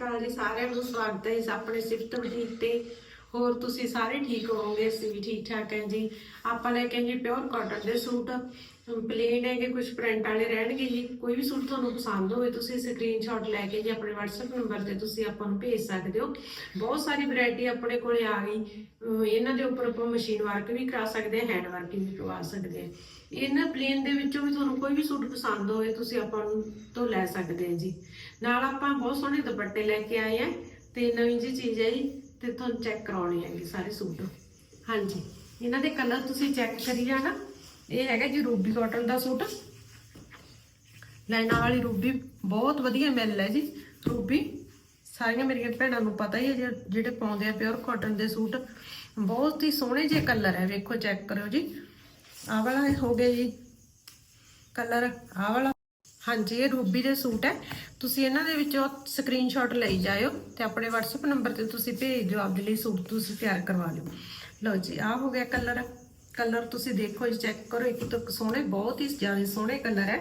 ਅਕਾਲ ਜੀ, ਸਾਰਿਆਂ ਨੂੰ ਸਵਾਗਤ ਹੈ ਇਸ ਆਪਣੇ ਸਿਫਤ ਬੁਟੀਕ ਤੇ। ਹੋਰ ਤੁਸੀਂ ਸਾਰੇ ਠੀਕ ਹੋਵੋਗੇ? ਅਸੀਂ ਵੀ ਠੀਕ ਠਾਕ ਹਾਂ ਜੀ। ਆਪਾਂ ਲੈ ਕੇ ਆਏ ਜੀ ਪਿਓਰ ਕਾਟਨ ਦੇ ਸੂਟ। ਪਲੇਨ ਹੈਗੇ ਕੁਝ ਪ੍ਰਿੰਟ ਵਾਲੇ ਰਹਿਣਗੇ ਜੀ ਕੋਈ ਵੀ ਸੂਟ ਤੁਹਾਨੂੰ ਪਸੰਦ ਹੋਵੇ, ਤੁਸੀਂ ਸਕਰੀਨਸ਼ਾਟ ਲੈ ਕੇ ਜੀ ਆਪਣੇ WhatsApp ਨੰਬਰ ਤੇ ਤੁਸੀਂ ਆਪਾਂ ਨੂੰ ਭੇਜ ਸਕਦੇ ਹੋ। ਬਹੁਤ ਸਾਰੀ ਵੈਰਾਈਟੀ ਆਪਣੇ ਕੋਲੇ ਆ ਗਈ। ਇਹਨਾਂ ਦੇ ਉੱਪਰ ਆਪਾਂ ਮਸ਼ੀਨ ਵਰਕ ਵੀ ਕਰਾ ਸਕਦੇ ਹਾਂ ਹੈਂਡ ਵਰਕ ਵੀ ਕਰਵਾ ਸਕਦੇ ਹਾਂ। ਇਹਨਾਂ ਪਲੇਨ ਦੇ ਵਿੱਚੋਂ ਵੀ ਤੁਹਾਨੂੰ ਕੋਈ ਵੀ ਸੂਟ ਪਸੰਦ ਹੋਵੇ, ਤੁਸੀਂ ਆਪਾਂ ਨੂੰ ਤੋਂ ਲੈ ਸਕਦੇ ਹਾਂ ਜੀ। ਨਾਲ ਆਪਾਂ ਬਹੁਤ ਸੋਹਣੇ ਦੁਪੱਟੇ ਲੈ ਕੇ ਆਏ ਆ ਤੇ ਨਵੀਂ ਜੀ ਚੀਜ਼ ਹੈ ਜੀ ਤੇ ਤੁਹਾਨੂੰ ਚੈੱਕ ਕਰਾਉਣੇ ਹੈਗੇ ਸਾਰੇ ਸੂਟ। ਹਾਂਜੀ। ਇਹਨਾਂ ਦੇ ਕਲਰ ਤੁਸੀਂ ਚੈੱਕ ਕਰੀ ਜਾਣਾ। ਇਹ ਹੈਗਾ ਜੀ ਰੂਬੀ ਕਾਟਨ ਦਾ ਸੂਟ। ਲਾਈਨਾਂ ਵਾਲੀ ਰੂਬੀ, ਬਹੁਤ ਵਧੀਆ ਮਿਲ ਹੈ ਜੀ। ਰੂਬੀ, ਸਾਰੀਆਂ ਮੇਰੀਆਂ ਭੈਣਾਂ ਨੂੰ ਪਤਾ ਹੀ ਹੈ ਜਿਹੜੇ- ਜਿਹੜੇ ਪਾਉਂਦੇ ਆ ਪਿਓਰ ਕਾਟਨ ਦੇ ਸੂਟ। ਬਹੁਤ ਹੀ ਸੋਹਣੇ ਜਿਹੇ ਕਲਰ ਹੈ, ਵੇਖੋ ਚੈੱਕ ਕਰਿਓ ਜੀ। ਆਹ ਵਾਲਾ ਹੋ ਗਿਆ ਜੀ। ਕਲਰ ਆਹ ਵਾਲਾ। ਹਾਂਜੀ, ਇਹ ਰੂਬੀ ਦੇ ਸੂਟ ਹੈ। ਤੁਸੀਂ ਇਹਨਾਂ ਦੇ ਵਿੱਚੋਂ ਸਕਰੀਨਸ਼ਾਟ ਲਈ ਜਾਇਓ ਤੇ ਆਪਣੇ WhatsApp ਨੰਬਰ ਤੇ ਤੁਸੀਂ ਭੇਜ ਦਿਓ ਆਪਦੇ ਲਈ ਸੂਟ ਤੁਸੀਂ ਤਿਆਰ ਕਰਵਾ ਲਿਓ। ਲਓ ਜੀ, ਆਹ ਹੋ ਗਿਆ ਕਲਰ ਕਲਰ ਤੁਸੀਂ ਦੇਖੋ ਜੀ, ਚੈੱਕ ਕਰੋ, ਇੱਕ ਤੋਂ ਸੋਹਣੇ, ਬਹੁਤ ਹੀ ਜ਼ਿਆਦਾ ਸੋਹਣੇ ਕਲਰ ਹੈ।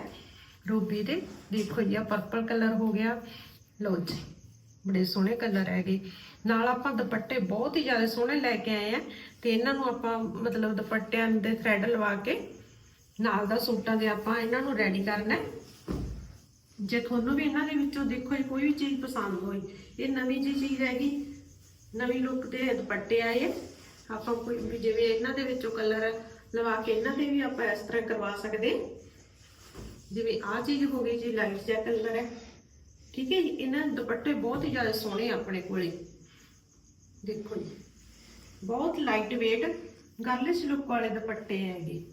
ਰੂਬੀ ਦੇ, ਦੇਖੋ ਜੀ ਆ ਪਰਪਲ ਕਲਰ ਹੋ ਗਿਆ। ਲਓ ਜੀ, ਬੜੇ ਸੋਹਣੇ ਕਲਰ ਹੈਗੇ। ਨਾਲ ਆਪਾਂ ਦੁਪੱਟੇ ਬਹੁਤ ਹੀ ਜ਼ਿਆਦਾ ਸੋਹਣੇ ਲੈ ਕੇ ਆਏ ਆ। ਤੇ ਇਹਨਾਂ ਨੂੰ ਆਪਾਂ, ਮਤਲਬ ਦੁਪੱਟਿਆਂ ਦੇ ਥ੍ਰੈਡ ਲਵਾ ਕੇ, ਨਾਲ ਦਾ ਸੂਟਾਂ ਦੇ ਆਪਾਂ ਇਹਨਾਂ ਨੂੰ ਰੈਡੀ ਕਰਨਾ ਜੇ ਤੁਹਾਨੂੰ ਵੀ ਇਹਨਾਂ ਦੇ ਵਿੱਚੋਂ ਦੇਖੋ ਜੀ, ਕੋਈ ਵੀ ਚੀਜ਼ ਪਸੰਦ ਹੋਈ, ਇਹ ਨਵੀਂ ਜੀ ਚੀਜ਼ ਹੈਗੀ, ਨਵੀਂ ਲੁੱਕ ਦੇ ਦੁਪੱਟੇ ਆਏ ਆਪਾਂ ਕੋਈ ਵੀ ਜਿਵੇਂ ਇਹਨਾਂ ਦੇ ਵਿੱਚੋਂ ਕਲਰ ਲਵਾ ਕੇ ਇਹਨਾਂ 'ਤੇ ਵੀ ਆਪਾਂ ਇਸ ਤਰ੍ਹਾਂ ਕਰਵਾ ਸਕਦੇ। ਜਿਵੇਂ ਆਹ ਚੀਜ਼ ਹੋ ਗਈ ਜੀ ਲਾਈਟ ਜਿਹਾ ਕਲਰ ਹੈ। ਠੀਕ ਹੈ ਜੀ, ਇਹਨਾਂ ਦੁਪੱਟੇ ਬਹੁਤ ਹੀ ਜ਼ਿਆਦਾ ਸੋਹਣੇ ਆਪਣੇ ਕੋਲੇ। ਦੇਖੋ ਜੀ, ਬਹੁਤ ਲਾਈਟ weight ਗਰਲਿਸ਼ ਲੁੱਕ ਵਾਲੇ ਦੁਪੱਟੇ ਹੈਗੇ।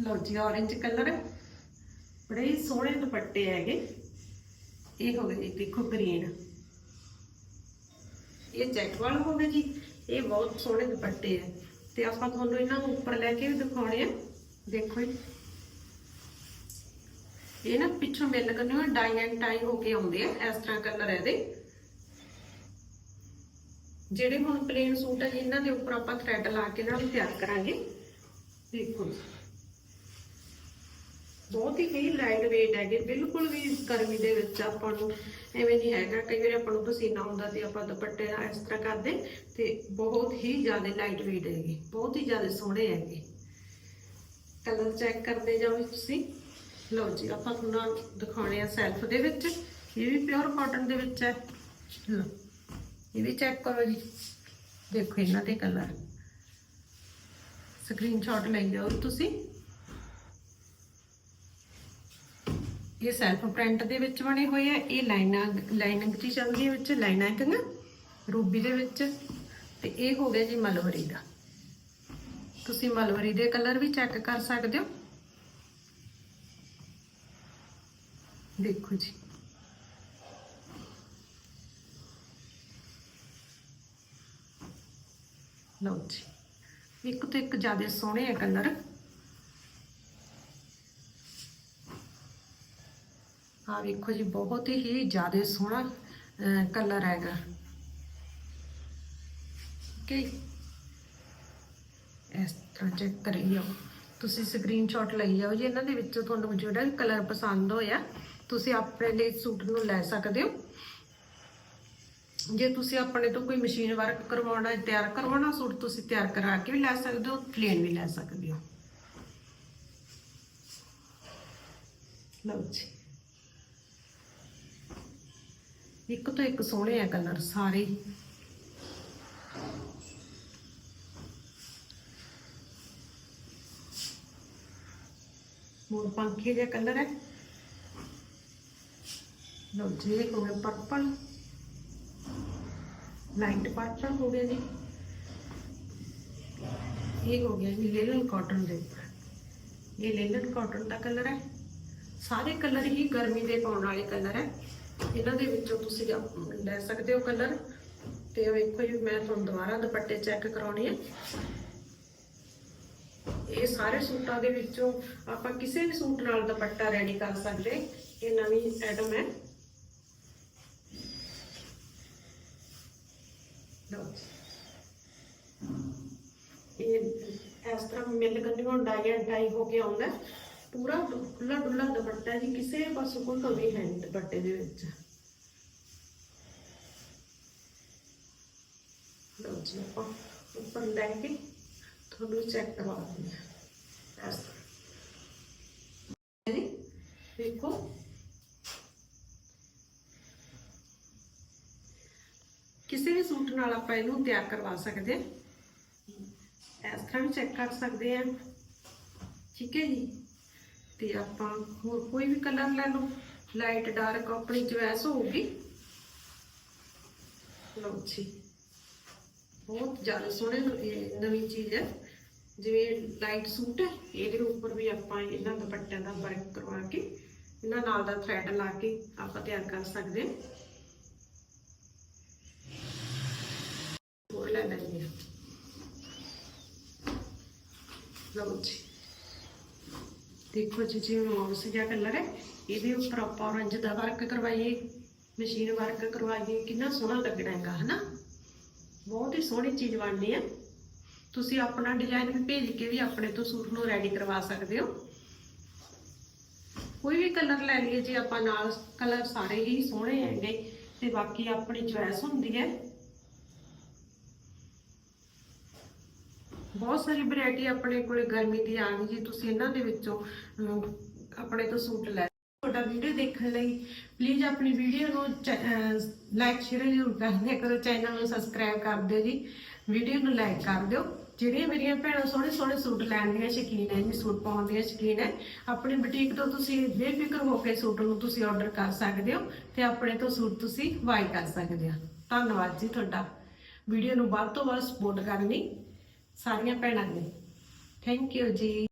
ਲਓ ਜੀ, orange ਕਲਰ ਬੜੇ ਸੋਹਣੇ ਦੁਪੱਟੇ ਹੈਗੇ। ਇਹ ਹੋ ਗਏ ਜੀ, ਦੇਖੋ ਗ੍ਰੀਨ ਇਹ ਚੈੱਕ ਵਾਲਾ ਹੋ ਗਿਆ ਜੀ। ਇਹ ਬਹੁਤ ਸੋਹਣੇ ਦੁਪੱਟੇ ਹੈ ਤੇ ਆਪਾਂ ਤੁਹਾਨੂੰ ਇਹਨਾਂ ਨੂੰ ਉੱਪਰ ਲੈ ਕੇ ਵੀ ਦਿਖਾਉਣੇ ਆ। ਦੇਖੋ ਜੀ। ਇਹ ਨਾ ਪਿੱਛੋਂ ਮਿਲ ਕੰਨਿਓ ਡਾਈ ਐਂਡ ਟਾਈ ਹੋ ਕੇ ਆਉਂਦੇ ਆ, ਇਸ ਤਰ੍ਹਾਂ ਕਲਰ ਇਹਦੇ। ਜਿਹੜੇ ਹੁਣ ਪਲੇਨ ਸੂਟ ਹੈ ਇਹਨਾਂ ਦੇ ਉੱਪਰ ਆਪਾਂ ਥ੍ਰੈਡ ਲਾ ਕੇ ਇਹਨਾਂ ਨੂੰ ਤਿਆਰ ਕਰਾਂਗੇ। ਦੇਖੋ ਜੀ। ਬਹੁਤ ਹੀ ਕਈ ਲਾਈਟ weight ਹੈਗੇ, ਬਿਲਕੁਲ ਵੀ ਗਰਮੀ ਦੇ ਵਿੱਚ ਆਪਾਂ ਨੂੰ ਐਵੇਂ ਨਹੀਂ ਹੈਗਾ। ਕਈ ਵਾਰ ਆਪਾਂ ਨੂੰ ਪਸੀਨਾ ਹੁੰਦਾ ਤੇ ਆਪਾਂ ਦੁਪੱਟੇ ਨਾਲ ਇਸ ਤਰ੍ਹਾਂ ਕਰਦੇ ਤੇ ਬਹੁਤ ਹੀ ਜ਼ਿਆਦਾ ਲਾਈਟ weight ਹੈਗੇ, ਬਹੁਤ ਹੀ ਜ਼ਿਆਦਾ ਸੋਹਣੇ ਹੈਗੇ। ਕਲਰ ਚੈੱਕ ਕਰਦੇ ਜਾਓ ਤੁਸੀਂ। ਲਓ ਜੀ, ਆਪਾਂ ਤੁਹਾਨੂੰ ਦਿਖਾਉਣੇ ਆ ਸੈਲਫ ਦੇ ਵਿੱਚ। ਇਹ ਵੀ ਪਿਓਰ ਕਾਟਨ ਦੇ ਵਿੱਚ ਹੈ। ਇਹ ਵੀ ਚੈੱਕ ਕਰੋ ਜੀ। ਦੇਖੋ ਇਹਨਾਂ ਦੇ ਕਲਰ ਸਕਰੀਨਸ਼ਾਟ ਲੈ ਜਾਓ ਤੁਸੀਂ। ਇਹ ਸੈਲਫ ਪ੍ਰਿੰਟ ਦੇ ਵਿੱਚ ਬਣੇ ਹੋਏ ਆ, ਇਹ ਲਾਈਨਾਂ ਲਾਈਨਿੰਗ ਚ ਚੱਲਦੀ ਹੈ ਵਿੱਚ ਲਾਈਨਿੰਗ ਰੂਬੀ ਦੇ ਵਿੱਚ ਤੇ ਇਹ ਹੋ ਗਿਆ ਜੀ ਮਲਵਰੀ ਦਾ। ਤੁਸੀਂ ਮਲਵਰੀ ਦੇ ਕਲਰ ਵੀ ਚੈੱਕ ਕਰ ਸਕਦੇ ਹੋ। ਦੇਖੋ ਜੀ। ਲਓ ਜੀ। ਇੱਕ ਤੋਂ ਇੱਕ ਜ਼ਿਆਦਾ ਸੋਹਣੇ ਆ ਕਲਰ ਆ ਵੇਖੋ ਜੀ, ਬਹੁਤ ਹੀ ਜ਼ਿਆਦਾ ਸੋਹਣਾ ਕਲਰ ਹੈਗਾ। ਓਕੇ ਇਸ ਤਰ੍ਹਾਂ ਚੈੱਕ ਕਰੀ ਜਾਓ। ਤੁਸੀਂ ਸਕਰੀਨਸ਼ਾਟ ਲਈ ਜਾਓ ਜੀ, ਇਹਨਾਂ ਦੇ ਵਿੱਚੋਂ ਤੁਹਾਨੂੰ ਜਿਹੜਾ ਵੀ ਕਲਰ ਪਸੰਦ ਹੋਇਆ, ਤੁਸੀਂ ਆਪਣੇ ਲਈ ਸੂਟ ਨੂੰ ਲੈ ਸਕਦੇ ਹੋ। ਜੇ ਤੁਸੀਂ ਆਪਣੇ ਤੋਂ ਕੋਈ ਮਸ਼ੀਨ ਵਰਕ ਕਰਵਾਉਣਾ, ਤਿਆਰ ਕਰਵਾਉਣਾ ਸੂਟ ਤੁਸੀਂ ਤਿਆਰ ਕਰਾ ਕੇ ਵੀ ਲੈ ਸਕਦੇ ਹੋ ਪਲੇਨ ਵੀ ਲੈ ਸਕਦੇ ਹੋ। ਲਓ ਜੀ। ਇੱਕ ਤੋਂ ਇੱਕ ਸੋਹਣੇ ਆ ਕਲਰ ਸਾਰੇ। ਮੋਰ ਪੰਖੀ ਦਾ ਕਲਰ ਹੈ। ਲੋ ਜੀ ਹੋ ਗਿਆ ਪਰਪਲ ਲਾਈਟ ਪਰਪਲ ਹੋ ਗਿਆ ਜੀ। ਇਹ ਹੋ ਗਿਆ ਜੀ ਲੇਲਨ ਕਾਟਨ ਦੇ ਉੱਪਰ। ਇਹ ਲੇਲਨ ਕਾਟਨ ਦਾ ਕਲਰ ਹੈ। ਸਾਰੇ ਕਲਰ ਹੀ ਗਰਮੀ ਦੇ ਪਾਉਣ ਵਾਲੇ ਕਲਰ ਹੈ। ਇਹਨਾਂ ਦੇ ਵਿੱਚੋਂ ਤੁਸੀਂ ਲੈ ਸਕਦੇ ਹੋ ਕਲਰ ਤੇ ਇਹ ਵੇਖੋ ਜੀ, ਮੈਂ ਤੁਹਾਨੂੰ ਦੁਬਾਰਾ ਦੁਪੱਟੇ ਚੈੱਕ ਕਰਾਉਣੇ ਆ। ਇਹ ਸਾਰੇ ਸੂਟਾਂ ਦੇ ਵਿੱਚੋਂ ਆਪਾਂ ਕਿਸੇ ਵੀ ਸੂਟ ਨਾਲ ਦੁਪੱਟਾ ਰੈਡੀ ਕਰ ਸਕਦੇ। ਇਹ ਨਵੀਂ ਆਈਟਮ ਹੈ। ਇਹ ਇਸ ਤਰ੍ਹਾਂ ਮਿਲ ਕੰਨਿਓ ਡਾਈ ਐਂਡ ਡਾਈ ਹੋ ਕੇ ਆਉਂਦਾ। ਪੂਰਾ ਖੁੱਲਾ ਡੁੱਲਾ ਦੁਪੱਟਾ ਜੀ, ਕਿਸੇ ਪਾਸੋਂ ਕੋਈ ਕਮੀ ਹੈ ਨਹੀਂ ਦੁਪੱਟੇ ਦੇ ਵਿੱਚ। ਲੋ ਜੀ, ਆਪਾਂ ਉੱਪਰ ਲੈ ਕੇ ਤੁਹਾਨੂੰ ਚੈੱਕ ਕਰਵਾ ਦਿੰਦੇ ਹਾਂ। ਜੀ ਦੇਖੋ। ਕਿਸੇ ਵੀ ਸੂਟ ਨਾਲ ਆਪਾਂ ਇਹਨੂੰ ਤਿਆਰ ਕਰਵਾ ਸਕਦੇ ਹਾਂ। ਇਸ ਤਰ੍ਹਾਂ ਵੀ ਚੈੱਕ ਕਰ ਸਕਦੇ ਆ ਠੀਕ ਹੈ ਜੀ? ਤੇ ਆਪਾਂ ਹੋਰ ਕੋਈ ਵੀ ਕਲਰ ਲੈ ਲਓ। ਲਾਈਟ ਡਾਰਕ ਆਪਣੀ ਚੁਆਇਸ ਹੋਊਗੀ। ਲਓ ਜੀ। ਬਹੁਤ ਜ਼ਿਆਦਾ ਸੋਹਣੇ, ਇਹ ਨਵੀਂ ਚੀਜ਼ ਹੈ। ਜਿਵੇਂ ਲਾਈਟ ਸੂਟ ਹੈ, ਇਹਦੇ ਉੱਪਰ ਵੀ ਆਪਾਂ ਇਹਨਾਂ ਦੁਪੱਟਿਆਂ ਦਾ ਵਰਕ ਕਰਵਾ ਕੇ, ਇਹਨਾਂ ਨਾਲ ਦਾ ਥ੍ਰੈਡ ਲਾ ਕੇ ਆਪਾਂ ਤਿਆਰ ਕਰ ਸਕਦੇ ਹਾਂ। ਹੋਰ ਲੈ ਲੈਂਦੇ ਹਾਂ। ਲਓ ਜੀ। ਦੇਖੋ ਜੀ, ਜਿਵੇਂ ਮਾਊਸ ਜਿਹਾ ਕਲਰ ਹੈ, ਇਹਦੇ ਉੱਪਰ ਆਪਾਂ ਔਰੰਜ ਦਾ ਵਰਕ ਕਰਵਾਈਏ ਮਸ਼ੀਨ ਵਰਕ ਕਰਵਾਈਏ, ਕਿੰਨਾ ਸੋਹਣਾ ਲੱਗਣਾ ਹੈਗਾ, ਹਨਾ? ਬਹੁਤ ਹੀ ਸੋਹਣੀ ਚੀਜ਼ ਬਣਨੀ ਹੈ। ਤੁਸੀਂ ਆਪਣਾ ਡਿਜ਼ਾਈਨ ਵੀ ਭੇਜ ਕੇ ਵੀ ਆਪਣੇ ਤੋਂ ਸੂਟ ਨੂੰ ਰੈਡੀ ਕਰਵਾ ਸਕਦੇ ਹੋ। ਕੋਈ ਵੀ ਕਲਰ ਲੈ ਲਈਏ, ਜੇ ਆਪਾਂ ਨਾਲ ਕਲਰ ਸਾਰੇ ਹੀ ਸੋਹਣੇ ਹੈਗੇ, ਤੇ ਬਾਕੀ ਆਪਣੀ ਚੁਆਇਸ ਹੁੰਦੀ ਹੈ। ਬਹੁਤ ਸਾਰੀ ਵੈਰਾਈਟੀ ਆਪਣੇ ਕੋਲੇ ਗਰਮੀ ਦੀ ਆ ਗਈ ਜੀ, ਤੁਸੀਂ ਇਹਨਾਂ ਦੇ ਵਿੱਚੋਂ ਆਪਣੇ ਤੋਂ ਸੂਟ ਲੈ ਤੁਹਾਡਾ ਵੀਡੀਓ ਦੇਖਣ ਲਈ ਪਲੀਜ਼ ਆਪਣੀ ਵੀਡੀਓ ਨੂੰ ਲਾਈਕ ਸ਼ੇਅਰ ਜ਼ਰੂਰ ਕਰਦੇ ਕਰੋ ਚੈਨਲ ਨੂੰ ਸਬਸਕ੍ਰਾਈਬ ਕਰ ਦਿਓ ਜੀ। ਵੀਡੀਓ ਨੂੰ ਲਾਈਕ ਕਰ ਦਿਓ। ਜਿਹੜੀਆਂ ਮੇਰੀਆਂ ਭੈਣਾਂ ਸੋਹਣੇ ਸੋਹਣੇ ਸੂਟ ਲੈਣ ਦੀਆਂ ਸ਼ੌਕੀਨ ਹੈ ਜੀ ਸੂਟ ਪਾਉਣ ਦੀਆਂ ਸ਼ੌਕੀਨ ਹੈ, ਆਪਣੀ ਬੁਟੀਕ ਤੋਂ ਤੁਸੀਂ ਬੇਫਿਕਰ ਹੋ ਕੇ ਸੂਟ ਨੂੰ ਤੁਸੀਂ ਆਰਡਰ ਕਰ ਸਕਦੇ ਹੋ ਤੇ ਆਪਣੇ ਤੋਂ ਸੂਟ ਤੁਸੀਂ ਬਾਈ ਕਰ ਸਕਦੇ ਹੋ। ਧੰਨਵਾਦ ਜੀ ਤੁਹਾਡਾ। ਵੀਡੀਓ ਨੂੰ ਵੱਧ ਤੋਂ ਵੱਧ ਸਪੋਰਟ ਕਰਨੀ। ਸਾਰੀਆਂ ਭੈਣਾਂ ਨੇ। ਥੈਂਕ ਯੂ ਜੀ।